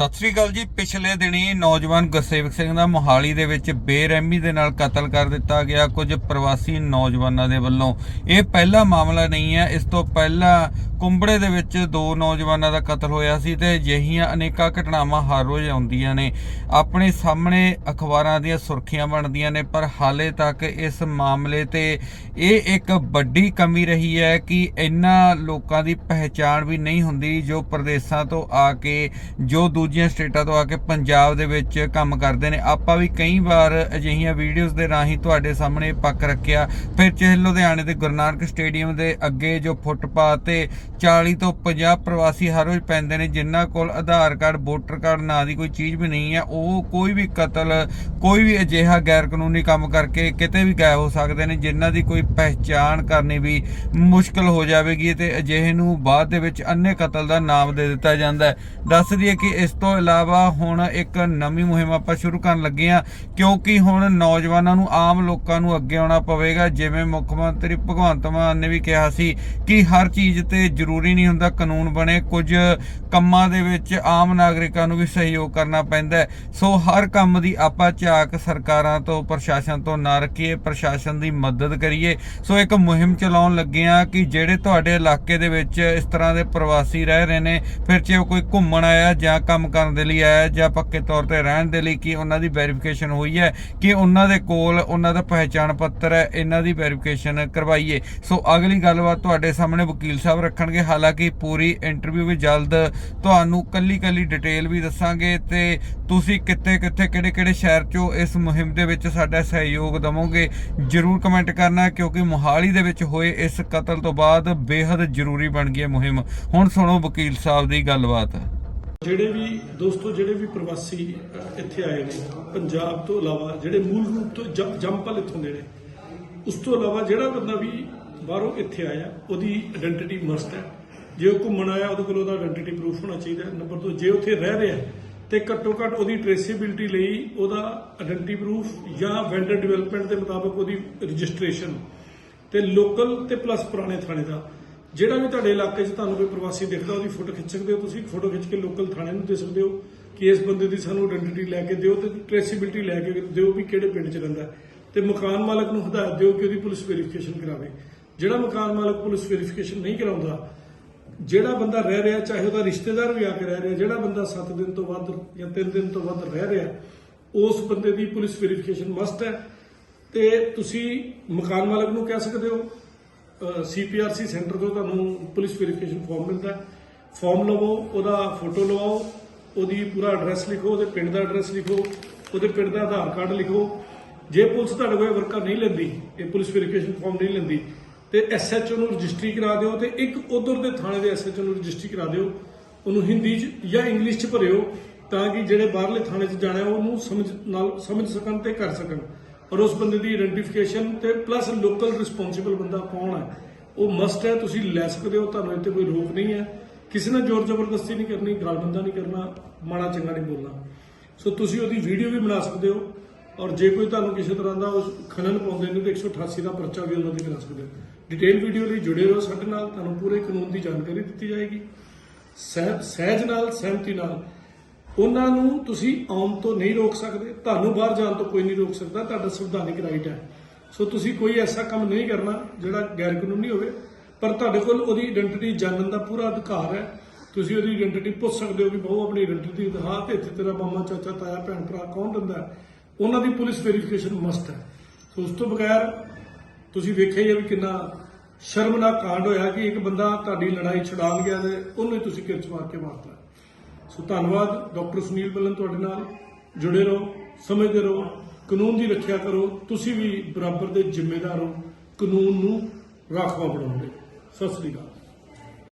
ਸਤਿ ਸ੍ਰੀ ਅਕਾਲ ਜੀ। ਪਿਛਲੇ ਦਿਨੀ ਨੌਜਵਾਨ ਗੁਰਸੇਵਕ ਸਿੰਘ ਦਾ ਮੋਹਾਲੀ ਦੇ ਵਿੱਚ ਬੇਰਹਿਮੀ ਦੇ ਨਾਲ ਕਤਲ ਕਰ ਦਿੱਤਾ ਗਿਆ। ਕੁਝ ਪ੍ਰਵਾਸੀ ਨੌਜਵਾਨਾਂ ਦੇ ਵੱਲੋਂ ਇਹ ਪਹਿਲਾ ਮਾਮਲਾ ਨਹੀਂ ਹੈ। ਇਸ ਤੋਂ ਪਹਿਲਾਂ ਕੁੰਬੜੇ ਦੇ ਵਿੱਚ ਦੋ ਨੌਜਵਾਨਾਂ ਦਾ ਕਤਲ ਹੋਇਆ ਸੀ ਤੇ ਅਜਿਹੀਆਂ ਅਨੇਕਾਂ ਘਟਨਾਵਾਂ ਹਰ ਰੋਜ਼ ਆਉਂਦੀਆਂ ਨੇ। ਆਪਣੇ ਸਾਹਮਣੇ ਅਖਬਾਰਾਂ ਦੀਆਂ ਸੁਰਖੀਆਂ ਬਣਦੀਆਂ ਨੇ, ਪਰ ਹਾਲੇ ਤੱਕ ਇਸ ਮਾਮਲੇ ਤੇ ਇਹ ਇੱਕ ਵੱਡੀ ਕਮੀ ਰਹੀ ਹੈ ਕਿ ਇਹਨਾਂ ਲੋਕਾਂ ਦੀ ਪਹਿਚਾਣ ਵੀ ਨਹੀਂ ਹੁੰਦੀ, ਜੋ ਪ੍ਰਦੇਸ਼ਾਂ ਤੋਂ ਆ ਕੇ ਜੋ ਦੂਜੀਆਂ ਸਟੇਟਾਂ ਤੋਂ ਆ ਕੇ ਪੰਜਾਬ ਦੇ ਵਿੱਚ ਕੰਮ ਕਰਦੇ ਨੇ। ਆਪਾਂ ਵੀ ਕਈ ਵਾਰ ਅਜਿਹੀਆਂ ਵੀਡੀਓਜ਼ ਦੇ ਰਾਹੀਂ ਤੁਹਾਡੇ ਸਾਹਮਣੇ ਪੱਕ ਰੱਖਿਆ। ਫਿਰ ਚਾਹੇ ਲੁਧਿਆਣੇ ਦੇ ਗੁਰੂ ਨਾਨਕ ਸਟੇਡੀਅਮ ਦੇ ਅੱਗੇ ਜੋ ਫੁੱਟਪਾਥ ਤੇ 40 ਤੋਂ 50 ਪ੍ਰਵਾਸੀ ਹਰ ਰੋਜ਼ ਪੈਂਦੇ ਨੇ, ਜਿਨ੍ਹਾਂ ਕੋਲ ਆਧਾਰ ਕਾਰਡ, ਵੋਟਰ ਕਾਰਡ ਨਾਂ ਦੀ ਕੋਈ ਚੀਜ਼ ਵੀ ਨਹੀਂ ਹੈ, ਉਹ ਕੋਈ ਵੀ ਕਤਲ, ਕੋਈ ਵੀ ਅਜਿਹਾ ਗੈਰ ਕਾਨੂੰਨੀ ਕੰਮ ਕਰਕੇ ਕਿਤੇ ਵੀ ਗਾਇਬ ਹੋ ਸਕਦੇ ਨੇ, ਜਿਨ੍ਹਾਂ ਦੀ ਕੋਈ ਪਹਿਚਾਣ ਕਰਨੀ ਵੀ ਮੁਸ਼ਕਲ ਹੋ ਜਾਵੇਗੀ ਤੇ ਅਜਿਹੇ ਨੂੰ ਬਾਅਦ ਦੇ ਵਿੱਚ ਅੰਨੇ ਕਤਲ ਦਾ ਨਾਮ ਦੇ ਦਿੱਤਾ ਜਾਂਦਾ ਹੈ। ਦੱਸ ਦਈਏ ਕਿ ਇਸ ਤੋਂ ਇਲਾਵਾ ਹੁਣ ਇੱਕ ਨਵੀਂ ਮੁਹਿੰਮ ਆਪਾਂ ਸ਼ੁਰੂ ਕਰਨ ਲੱਗੇ ਹਾਂ, ਕਿਉਂਕਿ ਹੁਣ ਨੌਜਵਾਨਾਂ ਨੂੰ ਆਮ ਲੋਕਾਂ ਨੂੰ ਅੱਗੇ ਆਉਣਾ ਪਵੇਗਾ, ਜਿਵੇਂ ਮੁੱਖ ਮੰਤਰੀ ਭਗਵੰਤ ਮਾਨ ਨੇ ਵੀ ਕਿਹਾ ਸੀ ਕਿ ਹਰ ਚੀਜ਼ ਤੇ ਜ਼ਰੂਰੀ ਨਹੀਂ ਹੁੰਦਾ ਕਾਨੂੰਨ ਬਣੇ, ਕੁਝ ਕੰਮਾਂ ਦੇ ਵਿੱਚ ਆਮ ਨਾਗਰਿਕਾਂ ਨੂੰ ਵੀ ਸਹਿਯੋਗ ਕਰਨਾ ਪੈਂਦਾ ਸੋ ਹਰ ਕੰਮ ਦੀ ਆਪਾਂ ਝਾਕ ਸਰਕਾਰਾਂ ਤੋਂ, ਪ੍ਰਸ਼ਾਸਨ ਤੋਂ ਨਾ ਰੱਖੀਏ, ਪ੍ਰਸ਼ਾਸਨ ਦੀ ਮਦਦ ਕਰੀਏ। ਸੋ ਇੱਕ ਮੁਹਿੰਮ ਚਲਾਉਣ ਲੱਗੇ ਆ ਕਿ ਜਿਹੜੇ ਤੁਹਾਡੇ ਇਲਾਕੇ ਦੇ ਵਿੱਚ ਇਸ ਤਰ੍ਹਾਂ ਦੇ ਪ੍ਰਵਾਸੀ ਰਹਿ ਰਹੇ ਨੇ, ਫਿਰ ਜੇ ਉਹ ਕੋਈ ਘੁੰਮਣ ਆਇਆ ਜਾਂ ਕੰਮ ਕੰਮ ਕਰਨ ਦੇ ਲਈ ਆਇਆ ਜਾਂ ਪੱਕੇ ਤੌਰ ਤੇ ਰਹਿਣ ਦੇ ਲਈ ਕਿ ਉਹਨਾਂ ਦੀ ਵੈਰੀਫਿਕੇਸ਼ਨ ਹੋਈ ਹੈ ਕਿ ਉਹਨਾਂ ਦੇ ਕੋਲ ਉਹਨਾਂ ਦਾ ਪਹਿਚਾਣ ਪੱਤਰ ਹੈ, ਇਹਨਾਂ ਦੀ ਵੈਰੀਫਿਕੇਸ਼ਨ ਕਰਵਾਈਏ। ਸੋ ਅਗਲੀ ਗੱਲਬਾਤ ਤੁਹਾਡੇ ਸਾਹਮਣੇ ਵਕੀਲ ਸਾਹਿਬ ਰੱਖਣਗੇ। ਹਾਲਾਂਕਿ ਪੂਰੀ ਇੰਟਰਵਿਊ ਵੀ ਜਲਦ ਤੁਹਾਨੂੰ ਕੱਲੀ ਕੱਲੀ ਡਿਟੇਲ ਵੀ ਦੱਸਾਂਗੇ ਤੇ ਤੁਸੀਂ ਕਿੱਥੇ ਕਿੱਥੇ ਕਿਹੜੇ ਕਿਹੜੇ ਸ਼ਹਿਰ ਚੋਂ ਇਸ ਮੁਹਿੰਮ ਦੇ ਵਿੱਚ ਸਾਡਾ ਸਹਿਯੋਗ ਦਵੋਗੇ, ਜਰੂਰ ਕਮੈਂਟ ਕਰਨਾ ਕਿਉਂਕਿ ਮੋਹਾਲੀ ਦੇ ਵਿੱਚ ਹੋਏ ਇਸ ਕਤਲ ਤੋਂ ਬਾਅਦ ਬੇਹੱਦ ਜ਼ਰੂਰੀ ਬਣ ਗਈ ਹੈ ਮੁਹਿੰਮ। ਹੁਣ ਸੁਣੋ ਵਕੀਲ ਸਾਹਿਬ ਦੀ ਗੱਲਬਾਤ। ਜਿਹੜੇ ਵੀ ਦੋਸਤੋ, ਜਿਹੜੇ ਵੀ ਪ੍ਰਵਾਸੀ ਇੱਥੇ ਆਏ ਨੇ, ਪੰਜਾਬ ਤੋਂ ਇਲਾਵਾ ਜਿਹੜੇ ਮੂਲ ਰੂਪ ਤੋਂ ਜ- ਜੰਮਪਲ ਇੱਥੋਂ ਦੇ ਨੇ, ਉਸ ਤੋਂ ਇਲਾਵਾ ਜਿਹੜਾ ਬੰਦਾ ਵੀ ਬਾਹਰੋਂ ਇੱਥੇ ਆਇਆ, ਉਹਦੀ ਆਇਡੈਂਟੀਟੀ ਮਸਟ ਹੈ। ਜੇ ਉਹ ਘੁੰਮਣ ਆਇਆ, ਉਹਦੇ ਕੋਲ ਉਹਦਾ ਆਇਡੈਂਟੀਟੀ ਪ੍ਰੂਫ ਹੋਣਾ ਚਾਹੀਦਾ ਨੰਬਰ 2 ਜੇ ਉੱਥੇ ਰਹਿ ਰਿਹਾ ਤੇ ਘੱਟੋ ਘੱਟ ਉਹਦੀ ਟ੍ਰੇਸੇਬਿਲਟੀ ਲਈ ਉਹਦਾ ਆਇਡੈਂਟੀ ਪ੍ਰੂਫ ਜਾਂ ਵੈਂਡਰ ਡਿਵੈਲਪਮੈਂਟ ਦੇ ਮੁਤਾਬਕ ਉਹਦੀ ਰਜਿਸਟ੍ਰੇਸ਼ਨ ਤੇ ਲੋਕਲ ਤੇ ਪਲੱਸ ਪੁਰਾਣੇ ਥਾਣੇ ਦਾ ਜਿਹੜਾ ਵੀ ਤੁਹਾਡੇ ਇਲਾਕੇ 'ਚ ਤੁਹਾਨੂੰ ਕੋਈ ਪ੍ਰਵਾਸੀ ਦਿਖਦਾ, ਉਹਦੀ ਫੋਟੋ ਖਿੱਚ ਸਕਦੇ ਹੋ ਤੁਸੀਂ? ਫੋਟੋ ਖਿੱਚ ਕੇ ਲੋਕਲ ਥਾਣੇ ਨੂੰ ਦੇ ਸਕਦੇ ਹੋ? ਕਿ ਇਸ ਬੰਦੇ ਦੀ ਸਾਨੂੰ ਆਇਡੈਂਟੀਟੀ ਲੈ ਕੇ ਦਿਓ ਤੇ ਟ੍ਰੇਸਿਬਿਲਟੀ ਲੈ ਕੇ ਦਿਓ ਵੀ ਕਿਹੜੇ ਪਿੰਡ 'ਚ ਰਹਿੰਦਾ ਹੈ। ਤੇ ਮਕਾਨ ਮਾਲਕ ਨੂੰ ਹਦਾਇਤ ਦਿਓ ਕਿ ਉਹਦੀ ਪੁਲਿਸ ਵੈਰੀਫਿਕੇਸ਼ਨ ਕਰਾਵੇ। ਜਿਹੜਾ ਮਕਾਨ ਮਾਲਕ ਪੁਲਿਸ ਵੈਰੀਫਿਕੇਸ਼ਨ ਨਹੀਂ ਕਰਾਉਂਦਾ, ਜਿਹੜਾ ਬੰਦਾ ਰਹਿ ਰਿਹਾ, ਚਾਹੇ ਉਹਦਾ ਰਿਸ਼ਤੇਦਾਰ ਵੀ ਆ ਕੇ ਰਹਿ ਰਿਹਾ, ਜਿਹੜਾ ਬੰਦਾ 7 ਦਿਨ ਤੋਂ ਵੱਧ ਜਾਂ 3 ਦਿਨ ਤੋਂ ਵੱਧ ਰਹਿ ਰਿਹਾ, ਉਸ ਬੰਦੇ ਦੀ ਪੁਲਿਸ ਵੈਰੀਫਿਕੇਸ਼ਨ ਮਸਟ ਹੈ। ਤੇ ਤੁਸੀਂ ਮਕਾਨ ਮਾਲਕ ਨੂੰ ਕਹਿ ਸਕਦੇ ਹੋ ਸੀਪੀਆਰਸੀ ਸੈਂਟਰ ਤੋਂ ਤੁਹਾਨੂੰ ਪੁਲਿਸ ਵੈਰੀਫਿਕੇਸ਼ਨ ਫਾਰਮ ਮਿਲਦਾ ਹੈ। ਫਾਰਮ ਲਵੋ, ਉਹਦਾ ਫੋਟੋ ਲਵਾਓ, ਉਹਦੀ ਪੂਰਾ ਐਡਰੈਸ ਲਿਖੋ, ਉਹਦੇ ਪਿੰਡ ਦਾ ਐਡਰੈਸ ਲਿਖੋ, ਉਹਦੇ ਪਿੰਡ ਦਾ ਆਧਾਰ ਕਾਰਡ ਲਿਖੋ। ਜੇ ਪੁਲਿਸ ਤੁਹਾਡੇ ਕੋਲ ਵਰਕਰ ਨਹੀਂ ਲੈਂਦੀ, ਇਹ ਪੁਲਿਸ ਵੈਰੀਫਿਕੇਸ਼ਨ ਫਾਰਮ ਨਹੀਂ ਲੈਂਦੀ, ਤੇ ਐਸਐਚਓ ਨੂੰ ਰਜਿਸਟਰੀ ਕਰਾ ਦਿਓ ਤੇ ਇੱਕ ਉਧਰ ਦੇ ਥਾਣੇ ਦੇ ਐਸਐਚਓ ਨੂੰ ਰਜਿਸਟਰੀ ਕਰਾ ਦਿਓ, ਉਹਨੂੰ ਹਿੰਦੀ 'ਚ ਜਾਂ ਇੰਗਲਿਸ਼ 'ਚ ਭਰਿਓ, ਤਾਂ ਕਿ ਜਿਹੜੇ ਬਾਹਰਲੇ ਥਾਣੇ 'ਚ ਜਾਣਾ ਉਹਨੂੰ ਸਮਝ ਨਾਲ ਸਮਝ ਸਕਣ ਤੇ ਕਰ ਸਕਣ। ਔਰ ਉਸ ਬੰਦੇ ਦੀ ਆਇਡੈਂਟੀਫਿਕੇਸ਼ਨ ਤੇ ਪਲੱਸ ਲੋਕਲ ਰਿਸਪੌਂਸਿਬਲ ਬੰਦਾ ਕੌਣ ਹੈ? ਉਹ ਮਸਟ ਹੈ, ਤੁਸੀਂ ਲੈ ਸਕਦੇ ਹੋ, ਤੁਹਾਨੂੰ ਇੱਥੇ ਕੋਈ ਰੋਕ ਨਹੀਂ ਹੈ। ਕਿਸੇ ਨਾਲ ਜ਼ੋਰ ਜ਼ਬਰਦਸਤੀ ਨਹੀਂ ਕਰਨੀ, ਗਾਲਬੰਦਾ ਨਹੀਂ ਕਰਨਾ, ਮਾੜਾ ਚੰਗਾ ਨਹੀਂ ਬੋਲਣਾ। ਸੋ ਤੁਸੀਂ ਉਹਦੀ ਵੀਡੀਓ ਵੀ ਬਣਾ ਸਕਦੇ ਹੋ ਔਰ ਜੇ ਕੋਈ ਤੁਹਾਨੂੰ ਕਿਸੇ ਤਰ੍ਹਾਂ ਦਾ ਉਸ ਖਨਨ ਪਾਉਂਦੇ ਨੇ, ਤਾਂ 188 ਦਾ ਪਰਚਾ ਵੀ ਉਹਨਾਂ ਤੇ ਕਰਾ ਸਕਦੇ ਹੋ। ਡਿਟੇਲ ਵੀਡੀਓ ਲਈ ਜੁੜੇ ਰਹੋ ਸਾਡੇ ਨਾਲ, ਤੁਹਾਨੂੰ ਪੂਰੇ ਕਾਨੂੰਨ ਦੀ ਜਾਣਕਾਰੀ ਦਿੱਤੀ ਜਾਏਗੀ। ਸਹਿ- ਸਹਿਜ ਨਾਲ, ਸਹਿਮਤੀ ਨਾਲ ਉਹਨਾਂ ਨੂੰ ਤੁਸੀਂ ਆਉਣ ਤੋਂ ਨਹੀਂ ਰੋਕ ਸਕਦੇ, ਤੁਹਾਨੂੰ ਬਾਹਰ ਜਾਣ ਤੋਂ ਕੋਈ ਨਹੀਂ ਰੋਕ ਸਕਦਾ, ਤੁਹਾਡਾ ਸੰਵਿਧਾਨਿਕ ਰਾਈਟ ਹੈ। ਸੋ ਤੁਸੀਂ ਕੋਈ ਐਸਾ ਕੰਮ ਨਹੀਂ ਕਰਨਾ ਜਿਹੜਾ ਗੈਰ ਕਾਨੂੰਨੀ ਹੋਵੇ, ਪਰ ਤੁਹਾਡੇ ਕੋਲ ਉਹਦੀ ਆਇਡੈਂਟੀਟੀ ਜਾਣਨ ਦਾ ਪੂਰਾ ਅਧਿਕਾਰ ਹੈ। ਤੁਸੀਂ ਉਹਦੀ ਆਇਡੈਂਟੀਟੀ ਪੁੱਛ ਸਕਦੇ ਹੋ ਕਿ ਬਹੁ ਆਪਣੀ ਆਇਡੈਂਟੀਟੀ ਦਿਖਾ ਤੇ ਇੱਥੇ ਤੇਰਾ ਮਾਮਾ, ਚਾਚਾ, ਤਾਇਆ, ਭੈਣ, ਭਰਾ ਕੌਣ ਦਿੰਦਾ ਉਹਨਾਂ ਦੀ ਪੁਲਿਸ ਵੈਰੀਫਿਕੇਸ਼ਨ ਮਸਟ ਹੈ। ਸੋ ਉਸ ਤੋਂ ਬਗੈਰ ਤੁਸੀਂ ਵੇਖਿਆ ਹੀ ਹੈ ਵੀ ਕਿੰਨਾ ਸ਼ਰਮਨਾਕ ਕਾਂਡ ਹੋਇਆ ਕਿ ਇੱਕ ਬੰਦਾ ਤੁਹਾਡੀ ਲੜਾਈ ਛੁਡਾਉਣ ਗਿਆ ਤੇ ਉਹਨੂੰ ਹੀ ਤੁਸੀਂ ਕਿਰਚ ਮਾਰ ਕੇ ਮਾਰਤਾ। ਸੋ ਧੰਨਵਾਦ, ਡਾਕਟਰ ਸੁਨੀਲ ਬੱਲਨ ਤੁਹਾਡੇ ਨਾਲ ਜੁੜੇ ਰਹੋ, ਸਮਝਦੇ ਰਹੋ, ਕਾਨੂੰਨ ਦੀ ਰੱਖਿਆ ਕਰੋ, ਤੁਸੀਂ ਵੀ ਬਰਾਬਰ ਦੇ ਜ਼ਿੰਮੇਦਾਰ ਹੋ, ਕਾਨੂੰਨ ਨੂੰ ਰਾਖਵਾ ਬਣਾਉਂਦੇ ਸਤਿ ਸ੍ਰੀ ਅਕਾਲ।